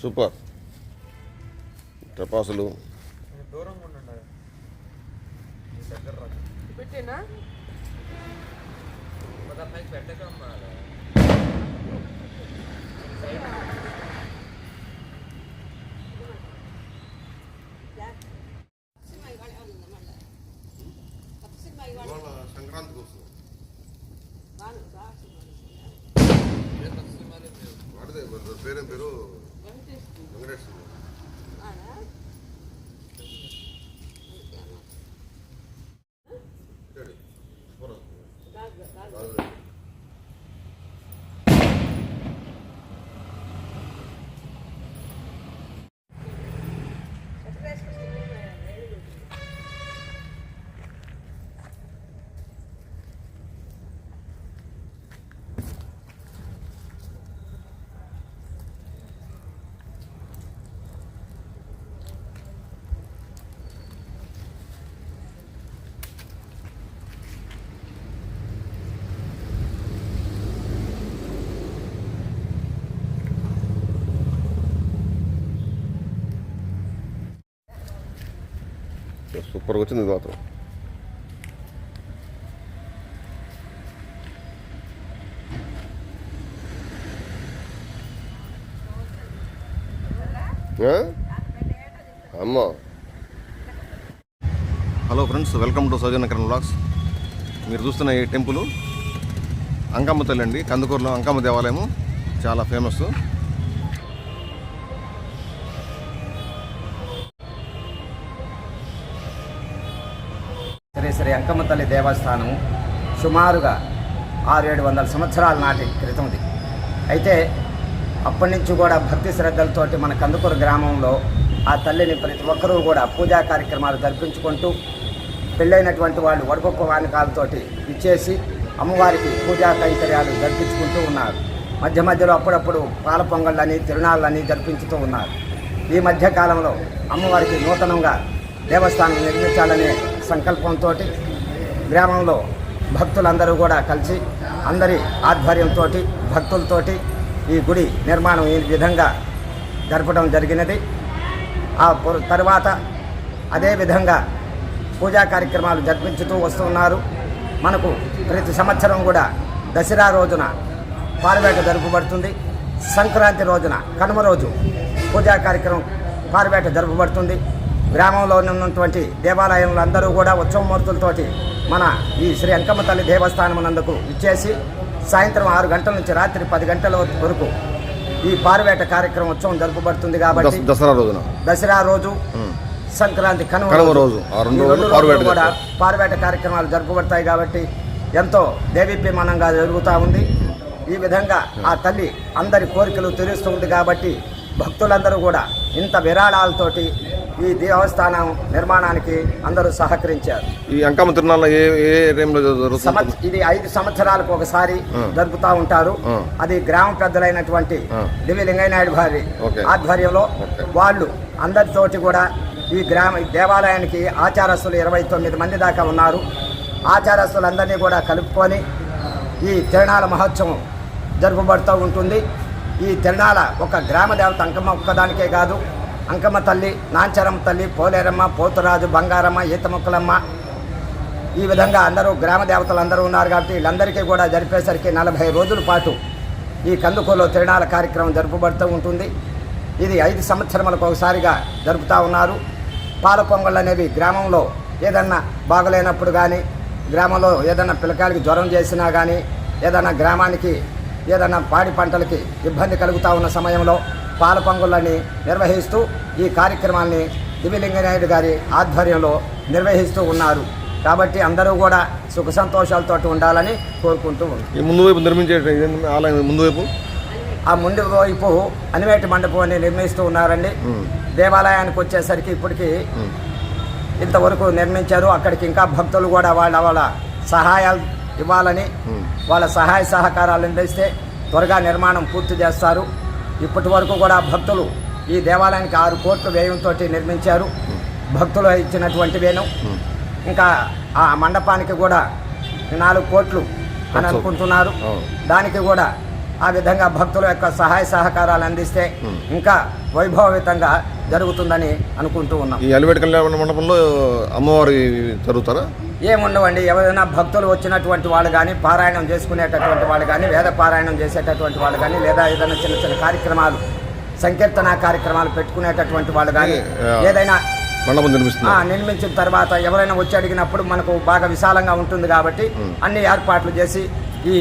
Super. టపాసులు. సంక్రాంతి కోసం వాడితే పేరేం పేరు? Congresso. Ah, é? సూపర్గా వచ్చింది ఇది మాత్రం అమ్మ hello friends welcome to Soujanyakaran blogs మీరు చూస్తున్న ఈ టెంపుల్ అంకమ్మ తల్లి అండి. కందుకూరులో అంకమ్మ దేవాలయము. చాలా ఫేమస్ శ్రీ అంకమ్మ తల్లి దేవస్థానం సుమారుగా ఆరు ఏడు వందల సంవత్సరాల నాటి క్రితంది అయితే అప్పటి నుంచి కూడా భక్తి శ్రద్ధలతోటి మన కందుకూరు గ్రామంలో ఆ తల్లిని ప్రతి ఒక్కరూ కూడా పూజా కార్యక్రమాలు జరిపించుకుంటూ పెళ్ళైనటువంటి వాళ్ళు వడపప్పు వానకాలతోటి ఇచ్చేసి అమ్మవారికి పూజా కైంకర్యాలు జరిపించుకుంటూ ఉన్నారు. మధ్య మధ్యలో అప్పుడప్పుడు పాల పొంగళ్ళని తిరునాళ్ళని జరిపించుతూ ఉన్నారు. ఈ మధ్య కాలంలో అమ్మవారికి నూతనంగా దేవస్థానం నిర్మించాలనే సంకల్పంతో గ్రామంలో భక్తులందరూ కూడా కలిసి అందరి ఆధ్వర్యంతో భక్తులతోటి ఈ గుడి నిర్మాణం ఈ విధంగా జరపడం జరిగినది. ఆ తర్వాత అదేవిధంగా పూజా కార్యక్రమాలు జరిపించుతూ వస్తున్నారు మనకు ప్రతి సంవత్సరం కూడా దసరా రోజున పారవేట జరుపబడుతుంది. సంక్రాంతి రోజున కనుమ రోజు పూజా కార్యక్రమం పారవేట జరుపబడుతుంది. గ్రామంలో ఉన్నటువంటి దేవాలయంలో అందరూ కూడా ఉత్సవమూర్తులతోటి మన ఈ శ్రీ అంకమ్మ తల్లి దేవస్థానం నందుకు ఇచ్చేసి సాయంత్రం ఆరు గంటల నుంచి రాత్రి పది గంటల వరకు ఈ పారివేట కార్యక్రమం ఉత్సవం జరుపబడుతుంది కాబట్టి దస- దసరా రోజున దసరా రోజు. సంక్రాంతి కనుమ రోజు. కూడా. పారువేట కార్యక్రమాలు జరుపబడతాయి కాబట్టి ఎంతో దేవీప్యమానంగా జరుగుతూ ఉంది ఈ విధంగా ఆ తల్లి అందరి కోరికలు తీరుస్తుంది కాబట్టి భక్తులందరూ కూడా ఇంత విరాళాలతోటి ఈ దేవస్థానం నిర్మాణానికి అందరూ సహకరించారు ఈ అంకమ్మ తిరునాళ్ళ ఏ ఏ టైంలో జరుగుతుంది సంవత్స ఇది ఐదు సంవత్సరాలకు ఒకసారి. జరుపుతూ ఉంటారు. అది గ్రామ పెద్దలైనటువంటి. దివి లింగయ్యనాయుడు గారి ఓకే. ఆధ్వర్యంలో. వాళ్ళు అందరితోటి కూడా ఈ గ్రామ ఈ దేవాలయానికి ఆచారస్తులు ఇరవై తొమ్మిది మంది దాకా ఉన్నారు ఆచారస్తులందరినీ కూడా కలుపుకొని ఈ తిరణాల మహోత్సవం జరుపబడుతూ ఉంటుంది ఈ తిరణాల ఒక గ్రామ దేవత అంకమ్మ ఒక్కదానికే కాదు. అంకమ్మ తల్లి నాంచరమ్మ తల్లి పోలేరమ్మ పోతురాజు బంగారమ్మ ఈతముక్కలమ్మ ఈ విధంగా అందరూ గ్రామ దేవతలు అందరూ ఉన్నారు కాబట్టి వీళ్ళందరికీ కూడా జరిపేసరికి నలభై రోజుల పాటు ఈ కందుకూరులో తిరణాల కార్యక్రమం జరుపుబడుతూ ఉంటుంది. ఇది ఐదు సంవత్సరములకు ఒకసారిగా జరుపుతూ ఉన్నారు. పాల పొంగళ్ళు అనేవి గ్రామంలో ఏదన్నా బాగలేనప్పుడు కానీ గ్రామంలో ఏదన్నా పిల్లకాయలకి జ్వరం చేసినా కానీ ఏదన్నా గ్రామానికి ఏదన్నా పాడి పంటలకి ఇబ్బంది కలుగుతూ ఉన్న సమయంలో పాల పొంగళ్ళని నిర్వహిస్తూ ఈ కార్యక్రమాన్ని దివ్యలింగనాయుడు గారి ఆధ్వర్యంలో నిర్వహిస్తూ ఉన్నారు. కాబట్టి అందరూ కూడా సుఖ సంతోషాలతో ఉండాలని కోరుకుంటూ ఉన్నాం ఈ ముందు వైపు నిర్మించే ఆలయం ముందు వైపు? ఆ ముందు వైపు అనివేటి మండపాన్ని నిర్మిస్తూ ఉన్నారండి. దేవాలయానికి వచ్చేసరికి ఇప్పటికి. ఇంతవరకు నిర్మించారు. అక్కడికి ఇంకా భక్తులు కూడా వాళ్ళ వాళ్ళ సహాయాలు ఇవ్వాలని. వాళ్ళ సహాయ సహకారాలు అందిస్తే త్వరగా నిర్మాణం పూర్తి చేస్తారు ఇప్పటి వరకు కూడా భక్తులు ఈ దేవాలయానికి ఆరు కోట్ల వ్యయంతో నిర్మించారు భక్తులు ఇచ్చినటువంటి వేను ఉం. ఇంకా ఆ మండపానికి కూడా నాలుగు కోట్లు అని. అనుకుంటున్నారు. దానికి కూడా ఆ విధంగా భక్తుల యొక్క సహాయ సహకారాలు అందిస్తే ఇంకా వైభవయుతంగా జరుగుతుందని అనుకుంటూ ఉన్నాం ఈ అలివేటి కళ్యాణ మండపంలో అమ్మవారి జరుగుతారా ఏముండవండి? ఎవరైనా భక్తులు వచ్చినటువంటి వాళ్ళు కానీ పారాయణం చేసుకునేటటువంటి వాళ్ళు కానీ వేద పారాయణం చేసేటటువంటి వాళ్ళు కానీ లేదా ఏదైనా చిన్న చిన్న కార్యక్రమాలు సంకీర్తన కార్యక్రమాలు పెట్టుకునేటటువంటి వాళ్ళు కానీ. ఏదైనా నిర్మించిన తర్వాత ఎవరైనా వచ్చి అడిగినప్పుడు మనకు బాగా విశాలంగా ఉంటుంది కాబట్టి అన్ని ఏర్పాట్లు చేసి ఈ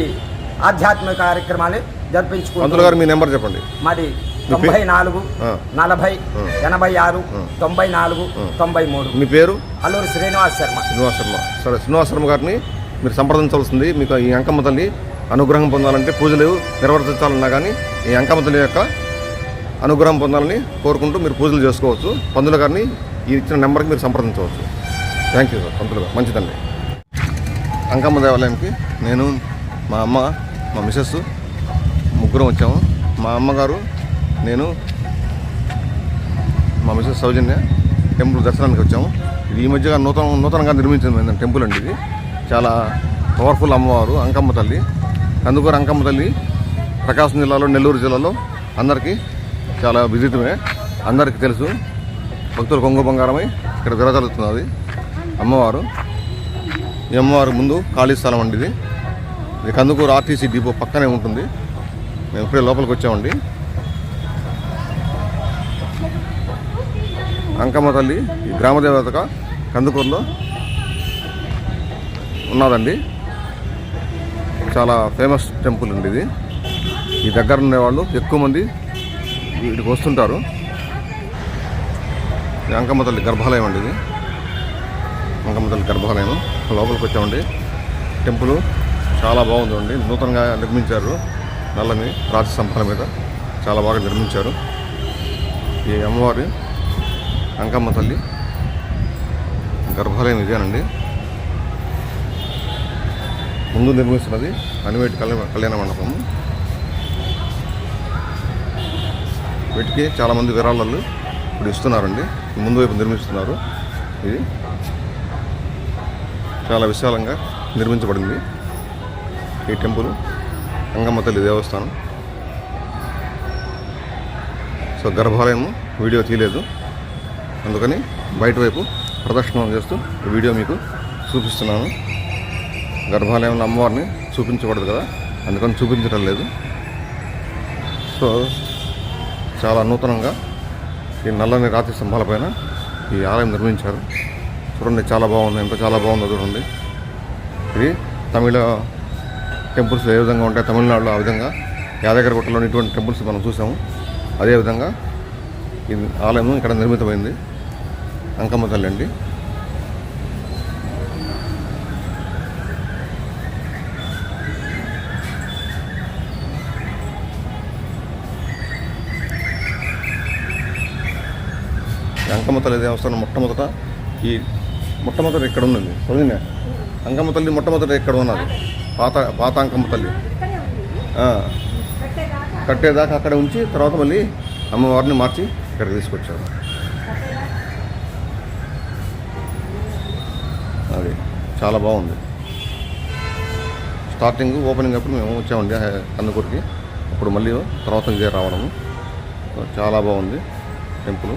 ఆధ్యాత్మిక కార్యక్రమాలు మీ నెంబర్ చెప్పండి. మాది తొంభై నాలుగు. నలభై. ఎనభై ఆరు. తొంభై నాలుగు. తొంభై మూడు. మీ పేరు? అల్లూరి శ్రీనివాస్ శర్మ. శ్రీనివాస్ శర్మ. సరే శ్రీనివాస్ శర్మ గారిని మీరు సంప్రదించవలసింది మీకు ఈ అంకమ్మ తల్లి అనుగ్రహం పొందాలంటే పూజలు నిర్వర్తించాలన్నా కానీ ఈ అంకమ్మ తల్లి యొక్క అనుగ్రహం పొందాలని కోరుకుంటూ మీరు పూజలు చేసుకోవచ్చు. పంతుల గారిని ఈ ఇచ్చిన నెంబర్కి మీరు సంప్రదించవచ్చు. థ్యాంక్ యూ సార్ పంతులు గారు మంచిదండి అంకమ్మ దేవాలయానికి నేను మా అమ్మ మా మిసెస్ ముగ్గురం వచ్చాము. మా అమ్మగారు నేను మా మిస్సెస్ సౌజన్య టెంపుల్ దర్శనానికి వచ్చాము. ఇది ఈ మధ్యగా నూతన నూతనంగా నిర్మించిన టెంపుల్ అండి ఇది. చాలా పవర్ఫుల్ అమ్మవారు అంకమ్మ తల్లి. కందుకూరు అంకమ్మ తల్లి ప్రకాశం జిల్లాలో నెల్లూరు జిల్లాలో అందరికీ చాలా విదితమే. అందరికీ తెలుసు. భక్తులు కొంగు బంగారమై ఇక్కడ విరజలుతున్నది అమ్మవారు. ఈ అమ్మవారి ముందు ఖాళీ స్థలం అండి ఇది. ఇది కందుకూరు ఆర్టీసీ డిపో పక్కనే ఉంటుంది. మేము ఇప్పుడే లోపలికి వచ్చామండి. అంకమ్మ తల్లి ఈ గ్రామదేవతగా కందుకూరులో ఉన్నదండి చాలా ఫేమస్ టెంపుల్ అండి ఇది. ఈ దగ్గర ఉండేవాళ్ళు ఎక్కువ మంది వీటికి వస్తుంటారు. అంకమ్మ తల్లి గర్భాలయం అండి ఇది. అంకమ్మ తల్లి గర్భాలయం. లోపలికి వచ్చామండి. టెంపుల్ చాలా బాగుందండి నూతనంగా నిర్మించారు. నల్లని రాతి స్తంభాల మీద చాలా బాగా నిర్మించారు. ఈ అమ్మవారి అంకమ్మ తల్లి. గర్భాలయం ఇదేనండి. ముందు నిర్మిస్తున్నది అనివేటి కళ్యాణ కళ్యాణ మండపం. వీటికి చాలామంది విరాళాలు ఇప్పుడు ఇస్తున్నారండి. ముందు వైపు నిర్మిస్తున్నారు ఇది. చాలా విశాలంగా నిర్మించబడింది ఈ టెంపుల్ అంగమ్మ తల్లి దేవస్థానం. సో గర్భాలయం వీడియో తీయలేదు. అందుకని బయట వైపు ప్రదర్శన చేస్తూ ఈ వీడియో మీకు చూపిస్తున్నాను. గర్భాలయంలో అమ్మవారిని చూపించకూడదు కదా? అందుకని చూపించడం లేదు. సో చాలా నూతనంగా ఈ నల్లని రాతి స్తంభాలపైన ఈ ఆలయం నిర్మించారు. చూడండి చాలా బాగుంది. ఎంత చాలా బాగుందో చూడండి. ఇది తమిళ టెంపుల్స్ ఏ విధంగా ఉంటాయి? తమిళనాడులో ఆ విధంగా యాదగిరిగుట్టలో ఇటువంటి టెంపుల్స్ మనం చూసాము. అదేవిధంగా ఈ ఆలయం ఇక్కడ నిర్మితమైంది. అంకమ్మ తల్లి అండి అంకమ్మ తల్లి దేవస్థానం మొట్టమొదట ఈ మొట్టమొదట ఇక్కడ ఉన్నది చూడండి అంకమ్మ తల్లి మొట్టమొదట ఇక్కడ ఉన్నది పాత పాత అంకమ్మ తల్లి కట్టేదాకా అక్కడ ఉంచి తర్వాత మళ్ళీ అమ్మవారిని మార్చి ఇక్కడికి తీసుకొచ్చారు. అది చాలా బాగుంది. స్టార్టింగ్ ఓపెనింగ్ అప్పుడు మేము వచ్చామండి కందుకూరికి. అప్పుడు మళ్ళీ తర్వాత ఇదే రావడము. చాలా బాగుంది టెంపుల్.